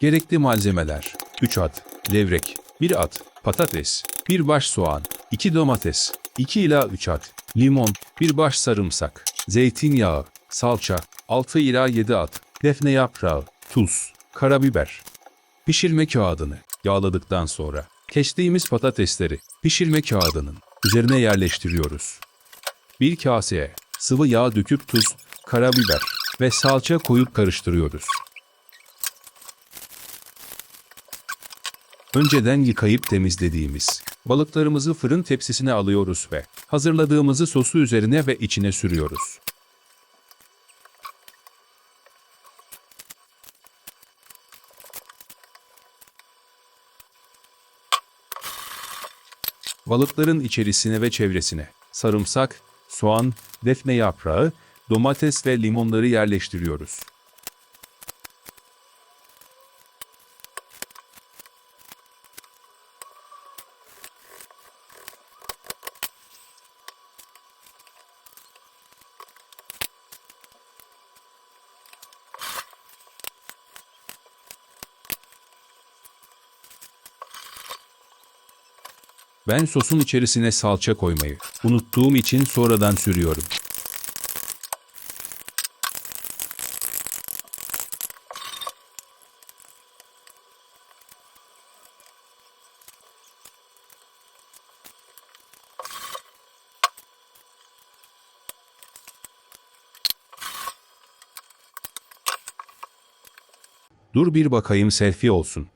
Gerekli malzemeler 3 at, levrek, 1 at, patates, 1 baş soğan, 2 domates, 2 ila 3 at, limon, 1 baş sarımsak, zeytinyağı, salça, 6 ila 7 at, defne yaprağı, tuz, karabiber. Pişirme kağıdını yağladıktan sonra kestiğimiz patatesleri pişirme kağıdının üzerine yerleştiriyoruz. Bir kaseye sıvı yağ döküp tuz, karabiber ve salça koyup karıştırıyoruz. Önceden yıkayıp temizlediğimiz balıklarımızı fırın tepsisine alıyoruz ve hazırladığımızı sosu üzerine ve içine sürüyoruz. Balıkların içerisine ve çevresine sarımsak, soğan, defne yaprağı, domates ve limonları yerleştiriyoruz. Ben sosun içerisine salça koymayı unuttuğum için sonradan sürüyorum. Dur bir bakayım selfie olsun.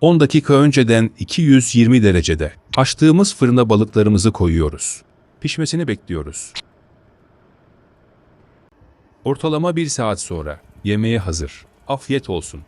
10 dakika önceden 220 derecede açtığımız fırına balıklarımızı koyuyoruz. Pişmesini bekliyoruz. Ortalama bir saat sonra yemeğe hazır. Afiyet olsun.